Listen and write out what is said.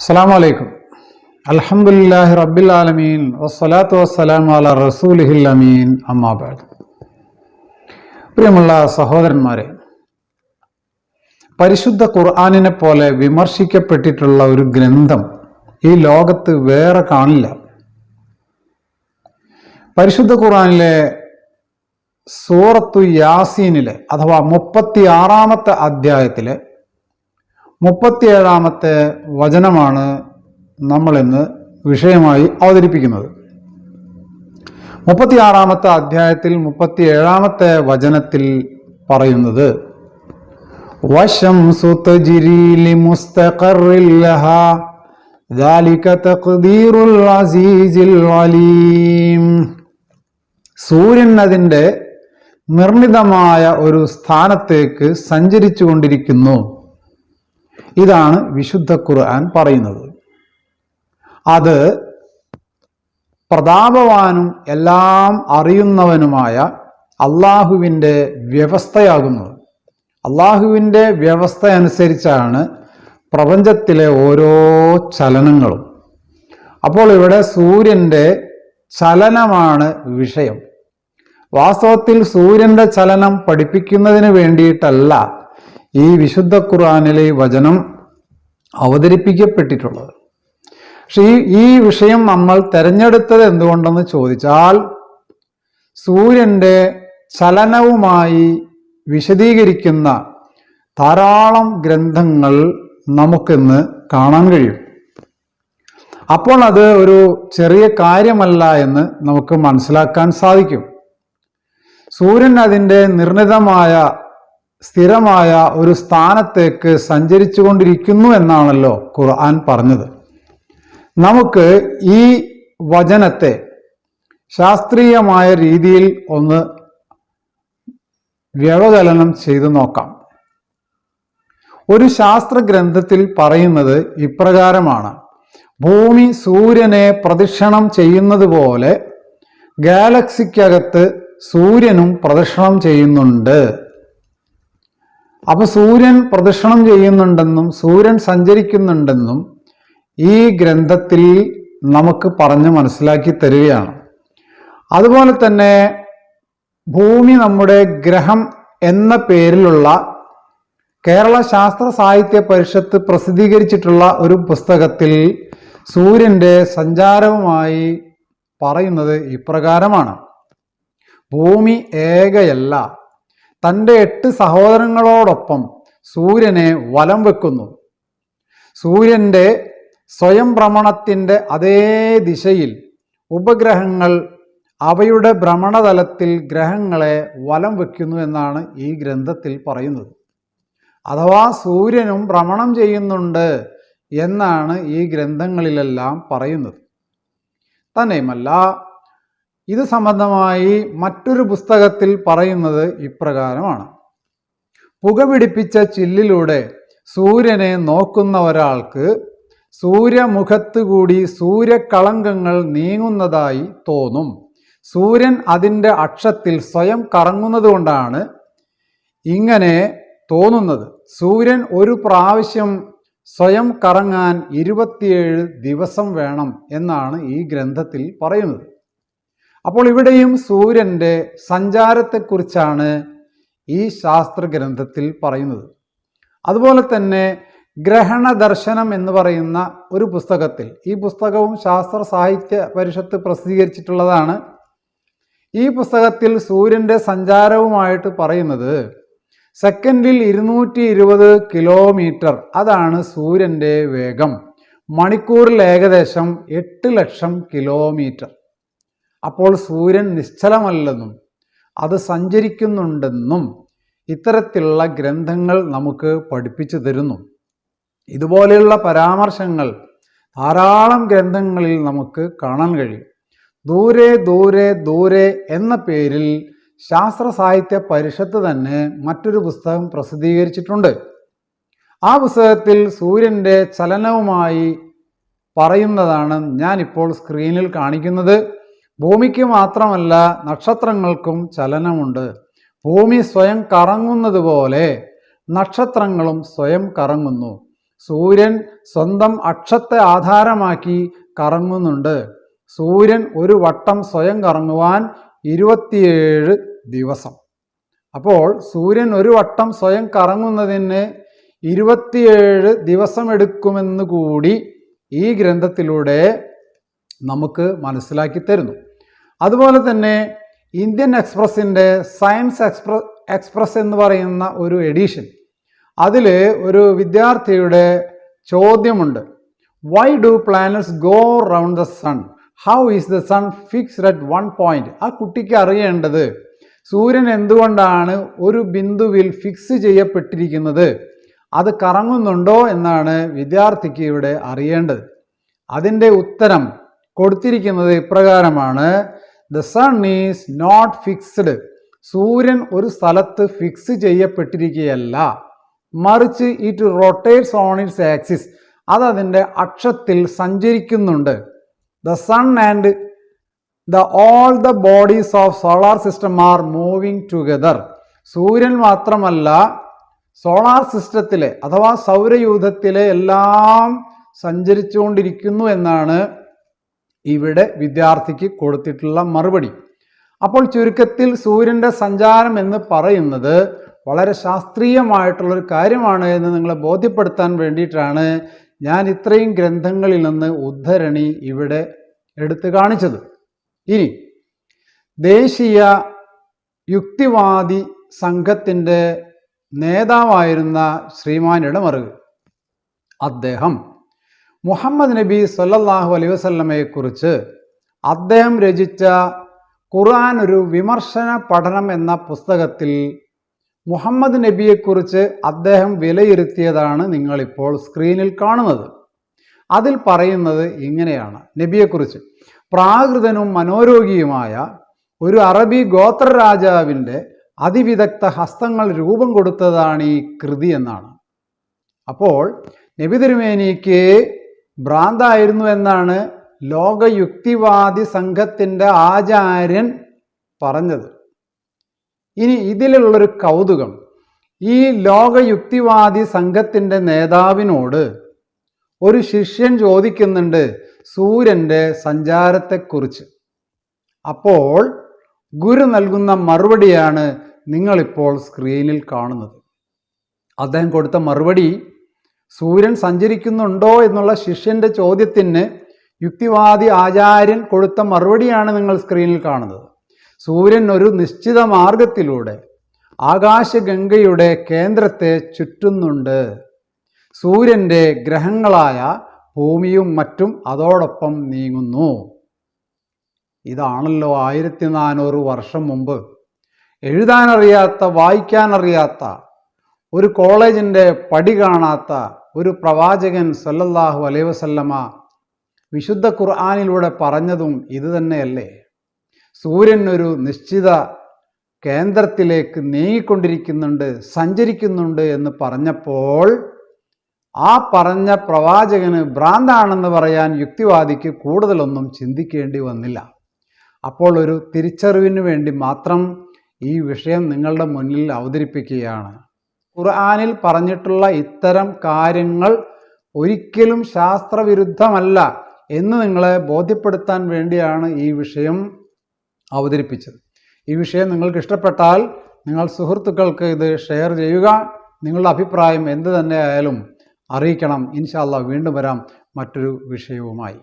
അസ്സാം വലൈക്കും അലഹമുല്ലാഹി റബ്ബിൽ ആലമീൻ. വസ്സലാത്തു വസ്സലാം അല റസൂലിഹിൽ അമീൻ. അമ്മാബാദ് പ്രിയമുള്ള സഹോദരന്മാരെ പരിശുദ്ധ ഖുർആാനിനെ പോലെ വിമർശിക്കപ്പെട്ടിട്ടുള്ള ഒരു ഗ്രന്ഥം ഈ ലോകത്ത് വേറെ കാണില്ല. പരിശുദ്ധ ഖുർആാനിലെ സൂറത്തു യാസീനിലെ അഥവാ മുപ്പത്തി ആറാമത്തെ അധ്യായത്തിലെ മുപ്പത്തിയേഴാമത്തെ വചനമാണ് നമ്മൾ ഇന്ന് വിഷയമായി അവതരിപ്പിക്കുന്നത് മുപ്പത്തിയാറാമത്തെ അധ്യായത്തിൽ മുപ്പത്തിയേഴാമത്തെ വചനത്തിൽ പറയുന്നത് വശംസു തജ്രി ലിമുസ്തഖറിൻ ലഹാ ذلك تقدير العزيز العليم സൂര്യൻ അതിൻ്റെ നിർണിതമായ ഒരു സ്ഥാനത്തേക്ക് സഞ്ചരിച്ചു കൊണ്ടിരിക്കുന്നു ഇതാണ് വിശുദ്ധ ഖുർആൻ പറയുന്നത്. അത് പ്രതാപവാനും എല്ലാം അറിയുന്നവനുമായ അള്ളാഹുവിന്റെ വ്യവസ്ഥയാകുന്നത്. അള്ളാഹുവിന്റെ വ്യവസ്ഥ അനുസരിച്ചാണ് പ്രപഞ്ചത്തിലെ ഓരോ ചലനങ്ങളും. അപ്പോൾ ഇവിടെ സൂര്യന്റെ ചലനമാണ് വിഷയം. വാസ്തവത്തിൽ സൂര്യന്റെ ചലനം പഠിപ്പിക്കുന്നതിന് വേണ്ടിയിട്ടല്ല ഈ വിശുദ്ധ ഖുർആാനിലെ വചനം അവതരിപ്പിക്കപ്പെട്ടിട്ടുള്ളത്. പക്ഷെ ഈ ഈ വിഷയം നമ്മൾ തിരഞ്ഞെടുത്തത് എന്തുകൊണ്ടെന്ന് ചോദിച്ചാൽ സൂര്യന്റെ ചലനവുമായി വിശദീകരിക്കുന്ന ധാരാളം ഗ്രന്ഥങ്ങൾ നമുക്കിന്ന് കാണാൻ കഴിയും. അപ്പോൾ അത് ഒരു ചെറിയ കാര്യമല്ല എന്ന് നമുക്ക് മനസ്സിലാക്കാൻ സാധിക്കും. സൂര്യൻ അതിന്റെ നിർണിതമായ സ്ഥിരമായ ഒരു സ്ഥാനത്തേക്ക് സഞ്ചരിച്ചു കൊണ്ടിരിക്കുന്നു എന്നാണല്ലോ ഖുർആൻ പറഞ്ഞത്. നമുക്ക് ഈ വചനത്തെ ശാസ്ത്രീയമായ രീതിയിൽ ഒന്ന് വ്യവകലനം ചെയ്തു നോക്കാം. ഒരു ശാസ്ത്ര ഗ്രന്ഥത്തിൽ പറയുന്നത് ഇപ്രകാരമാണ്. ഭൂമി സൂര്യനെ പ്രദക്ഷിണം ചെയ്യുന്നത് പോലെ ഗാലക്സിക്കകത്ത് സൂര്യനും പ്രദക്ഷിണം ചെയ്യുന്നുണ്ട്. അപ്പൊ സൂര്യൻ പ്രദക്ഷിണം ചെയ്യുന്നുണ്ടെന്നും സൂര്യൻ സഞ്ചരിക്കുന്നുണ്ടെന്നും ഈ ഗ്രന്ഥത്തിൽ നമുക്ക് പറഞ്ഞ് മനസ്സിലാക്കി തരികയാണ്. അതുപോലെ തന്നെ ഭൂമി നമ്മുടെ ഗ്രഹം എന്ന പേരിലുള്ള കേരള ശാസ്ത്ര സാഹിത്യ പരിഷത്ത് പ്രസിദ്ധീകരിച്ചിട്ടുള്ള ഒരു പുസ്തകത്തിൽ സൂര്യന്റെ സഞ്ചാരവുമായി പറയുന്നത് ഇപ്രകാരമാണ്. ഭൂമി ഏകയല്ല. തന്റെ എട്ട് സഹോദരങ്ങളോടൊപ്പം സൂര്യനെ വലം വെക്കുന്നു. സൂര്യന്റെ സ്വയം ഭ്രമണത്തിന്റെ അതേ ദിശയിൽ ഉപഗ്രഹങ്ങൾ അവയുടെ ഭ്രമണതലത്തിൽ ഗ്രഹങ്ങളെ വലം വയ്ക്കുന്നു എന്നാണ് ഈ ഗ്രന്ഥത്തിൽ പറയുന്നത്. അഥവാ സൂര്യനും ഭ്രമണം ചെയ്യുന്നുണ്ട് എന്നാണ് ഈ ഗ്രന്ഥങ്ങളിലെല്ലാം പറയുന്നത്. തന്നെയുമല്ല ഇത് സംബന്ധമായി മറ്റൊരു പുസ്തകത്തിൽ പറയുന്നത് ഇപ്രകാരമാണ്. പുകപിടിപ്പിച്ച ചില്ലിലൂടെ സൂര്യനെ നോക്കുന്ന ഒരാൾക്ക് സൂര്യമുഖത്ത് കൂടി സൂര്യകളങ്കങ്ങൾ നീങ്ങുന്നതായി തോന്നും. സൂര്യൻ അതിന്റെ അക്ഷത്തിൽ സ്വയം കറങ്ങുന്നത് കൊണ്ടാണ് ഇങ്ങനെ തോന്നുന്നത്. സൂര്യൻ ഒരു പ്രാവശ്യം സ്വയം കറങ്ങാൻ ഇരുപത്തിയേഴ് ദിവസം വേണം എന്നാണ് ഈ ഗ്രന്ഥത്തിൽ പറയുന്നത്. അപ്പോൾ ഇവിടെയും സൂര്യന്റെ സഞ്ചാരത്തെക്കുറിച്ചാണ് ഈ ശാസ്ത്ര ഗ്രന്ഥത്തിൽ പറയുന്നത്. അതുപോലെ തന്നെ ഗ്രഹണ ദർശനം എന്ന് പറയുന്ന ഒരു പുസ്തകത്തിൽ ഈ പുസ്തകവും ശാസ്ത്ര സാഹിത്യ പരിഷത്ത് പ്രസിദ്ധീകരിച്ചിട്ടുള്ളതാണ്. ഈ പുസ്തകത്തിൽ സൂര്യന്റെ സഞ്ചാരവുമായിട്ട് പറയുന്നത് സെക്കൻഡിൽ ഇരുന്നൂറ്റി ഇരുപത് കിലോമീറ്റർ അതാണ് സൂര്യന്റെ വേഗം. മണിക്കൂറിൽ ഏകദേശം എട്ട് ലക്ഷം കിലോമീറ്റർ. അപ്പോൾ സൂര്യൻ നിശ്ചലമല്ലെന്നും അത് സഞ്ചരിക്കുന്നുണ്ടെന്നും ഇത്തരത്തിലുള്ള ഗ്രന്ഥങ്ങൾ നമുക്ക് പഠിപ്പിച്ചു തരുന്നു. ഇതുപോലെയുള്ള പരാമർശങ്ങൾ ധാരാളം ഗ്രന്ഥങ്ങളിൽ നമുക്ക് കാണാൻ കഴിയും. ദൂരെ ദൂരെ ദൂരെ എന്ന പേരിൽ ശാസ്ത്ര സാഹിത്യ പരിഷത്ത് തന്നെ മറ്റൊരു പുസ്തകം പ്രസിദ്ധീകരിച്ചിട്ടുണ്ട്. ആ പുസ്തകത്തിൽ സൂര്യന്റെ ചലനവുമായി പറയുന്നതാണ് ഞാനിപ്പോൾ സ്ക്രീനിൽ കാണിക്കുന്നത്. ഭൂമിക്ക് മാത്രമല്ല നക്ഷത്രങ്ങൾക്കും ചലനമുണ്ട്. ഭൂമി സ്വയം കറങ്ങുന്നത് പോലെ നക്ഷത്രങ്ങളും സ്വയം കറങ്ങുന്നു. സൂര്യൻ സ്വന്തം അക്ഷത്തെ ആധാരമാക്കി കറങ്ങുന്നുണ്ട്. സൂര്യൻ ഒരു വട്ടം സ്വയം കറങ്ങുവാൻ ഇരുപത്തിയേഴ് ദിവസം. അപ്പോൾ സൂര്യൻ ഒരു വട്ടം സ്വയം കറങ്ങുന്നതിന് ഇരുപത്തിയേഴ് ദിവസമെടുക്കുമെന്ന് കൂടി ഈ ഗ്രന്ഥത്തിലൂടെ നമുക്ക് മനസ്സിലാക്കി തരുന്നു. അതുപോലെ തന്നെ ഇന്ത്യൻ എക്സ്പ്രസിന്റെ സയൻസ് എക്സ്പ്ര എക്സ്പ്രസ് എന്ന് പറയുന്ന ഒരു എഡിഷൻ. അതിൽ ഒരു വിദ്യാർത്ഥിയുടെ ചോദ്യമുണ്ട്. Why do planets go round the sun how is the sun fixed at one point ആ കുട്ടിക്ക് അറിയേണ്ടത് സൂര്യൻ എന്തുകൊണ്ടാണ് ഒരു ബിന്ദുവിൽ ഫിക്സ് ചെയ്യപ്പെട്ടിരിക്കുന്നത്? അത് കറങ്ങുന്നുണ്ടോ എന്നാണ് വിദ്യാർത്ഥിക്ക് ഇവിടെ അറിയേണ്ടത്. അതിന്റെ ഉത്തരം കൊടുത്തിരിക്കുന്നത് ഇപ്രകാരമാണ്. The sun is not fixed സൂര്യൻ ഒരു സ്ഥലത്ത് ഫിക്സ് ചെയ്യപ്പെട്ടിരിക്കുകയല്ല. മറിച്ച് it rotates on its axis അത് അതിന്റെ അക്ഷത്തിൽ സഞ്ചരിക്കുന്നുണ്ട്. The sun and the all the bodies of solar system are moving together സൂര്യൻ മാത്രമല്ല സോളാർ സിസ്റ്റത്തിലെ അഥവാ സൗരയൂഥത്തിലെ എല്ലാം സഞ്ചരിച്ചുകൊണ്ടിരിക്കുന്നു എന്നാണ് ഇവിടെ വിദ്യാർത്ഥിക്ക് കൊടുത്തിട്ടുള്ള മറുപടി. അപ്പോൾ ചുരുക്കത്തിൽ സൂര്യന്റെ സഞ്ചാരം എന്ന് പറയുന്നത് വളരെ ശാസ്ത്രീയമായിട്ടുള്ളൊരു കാര്യമാണ് എന്ന് നിങ്ങളെ ബോധ്യപ്പെടുത്താൻ വേണ്ടിയിട്ടാണ് ഞാൻ ഇത്രയും ഗ്രന്ഥങ്ങളിൽ നിന്ന് ഉദ്ധരണി ഇവിടെ എടുത്തു കാണിച്ചത്. ഇനി ദേശീയ യുക്തിവാദി സംഘത്തിന്റെ നേതാവായിരുന്ന ശ്രീമാൻ മറുക അദ്ദേഹം മുഹമ്മദ് നബി സല്ലാഹു അലൈഹി വസല്ലമയെക്കുറിച്ച് അദ്ദേഹം രചിച്ച ഖുർആൻ ഒരു വിമർശന പഠനം എന്ന പുസ്തകത്തിൽ മുഹമ്മദ് നബിയെക്കുറിച്ച് അദ്ദേഹം വിലയിരുത്തിയതാണ് നിങ്ങളിപ്പോൾ സ്ക്രീനിൽ കാണുന്നത്. അതിൽ പറയുന്നത് ഇങ്ങനെയാണ്. നബിയെക്കുറിച്ച് പ്രാകൃതനും മനോരോഗിയുമായ ഒരു അറബി ഗോത്ര രാജാവിന്റെ അതിവിദഗ്ധ ഹസ്തങ്ങൾ രൂപം കൊടുത്തതാണ് ഈ കൃതി എന്നാണ്. അപ്പോൾ നബി തിരുമേനിക്ക് ഭ്രാന്തായിരുന്നു എന്നാണ് ലോകയുക്തിവാദി സംഘത്തിന്റെ ആചാര്യൻ പറഞ്ഞത്. ഇനി ഇതിലുള്ളൊരു കൗതുകം. ഈ ലോകയുക്തിവാദി സംഘത്തിന്റെ നേതാവിനോട് ഒരു ശിഷ്യൻ ചോദിക്കുന്നുണ്ട് സൂര്യന്റെ സഞ്ചാരത്തെക്കുറിച്ച്. അപ്പോൾ ഗുരു നൽകുന്ന മറുപടിയാണ് നിങ്ങളിപ്പോൾ സ്ക്രീനിൽ കാണുന്നത്. അദ്ദേഹം കൊടുത്ത മറുപടി സൂര്യൻ സഞ്ചരിക്കുന്നുണ്ടോ എന്നുള്ള ശിഷ്യന്റെ ചോദ്യത്തിന് യുക്തിവാദി ആചാര്യൻ കൊടുത്ത മറുപടിയാണ് നിങ്ങൾ സ്ക്രീനിൽ കാണുന്നത്. സൂര്യൻ ഒരു നിശ്ചിത മാർഗത്തിലൂടെ ആകാശഗംഗയുടെ കേന്ദ്രത്തെ ചുറ്റുന്നുണ്ട്. സൂര്യന്റെ ഗ്രഹങ്ങളായ ഭൂമിയും മറ്റും അതോടൊപ്പം നീങ്ങുന്നു. ഇതാണല്ലോ ആയിരത്തി നാനൂറ് വർഷം മുമ്പ്. എഴുതാനറിയാത്ത വായിക്കാനറിയാത്ത ഒരു കോളേജിന്റെ പടി കാണാത്ത ഒരു പ്രവാചകൻ സല്ലല്ലാഹു അലൈഹി വസല്ലമ വിശുദ്ധ ഖുർആാനിലൂടെ പറഞ്ഞതും ഇതുതന്നെയല്ലേ സൂര്യൻ ഒരു നിശ്ചിത കേന്ദ്രത്തിലേക്ക് നീങ്ങിക്കൊണ്ടിരിക്കുന്നുണ്ട് സഞ്ചരിക്കുന്നുണ്ട് എന്ന് പറഞ്ഞപ്പോൾ ആ പറഞ്ഞ പ്രവാചകന് ഭ്രാന്താണെന്ന് പറയാൻ യുക്തിവാദിക്ക് കൂടുതലൊന്നും ചിന്തിക്കേണ്ടി വന്നില്ല. അപ്പോൾ ഒരു തിരിച്ചറിവിന് വേണ്ടി മാത്രം ഈ വിഷയം നിങ്ങളുടെ മുന്നിൽ അവതരിപ്പിക്കുകയാണ്. ഖുർആാനിൽ പറഞ്ഞിട്ടുള്ള ഇത്തരം കാര്യങ്ങൾ ഒരിക്കലും ശാസ്ത്രവിരുദ്ധമല്ല എന്ന് നിങ്ങളെ ബോധ്യപ്പെടുത്താൻ വേണ്ടിയാണ് ഈ വിഷയം അവതരിപ്പിച്ചത്. ഈ വിഷയം നിങ്ങൾക്ക് ഇഷ്ടപ്പെട്ടാൽ നിങ്ങൾ സുഹൃത്തുക്കൾക്ക് ഇത് ഷെയർ ചെയ്യുക. നിങ്ങളുടെ അഭിപ്രായം എന്ത് തന്നെ ആയാലും അറിയിക്കണം. ഇൻഷാല്ല വീണ്ടും വരാം മറ്റൊരു വിഷയവുമായി.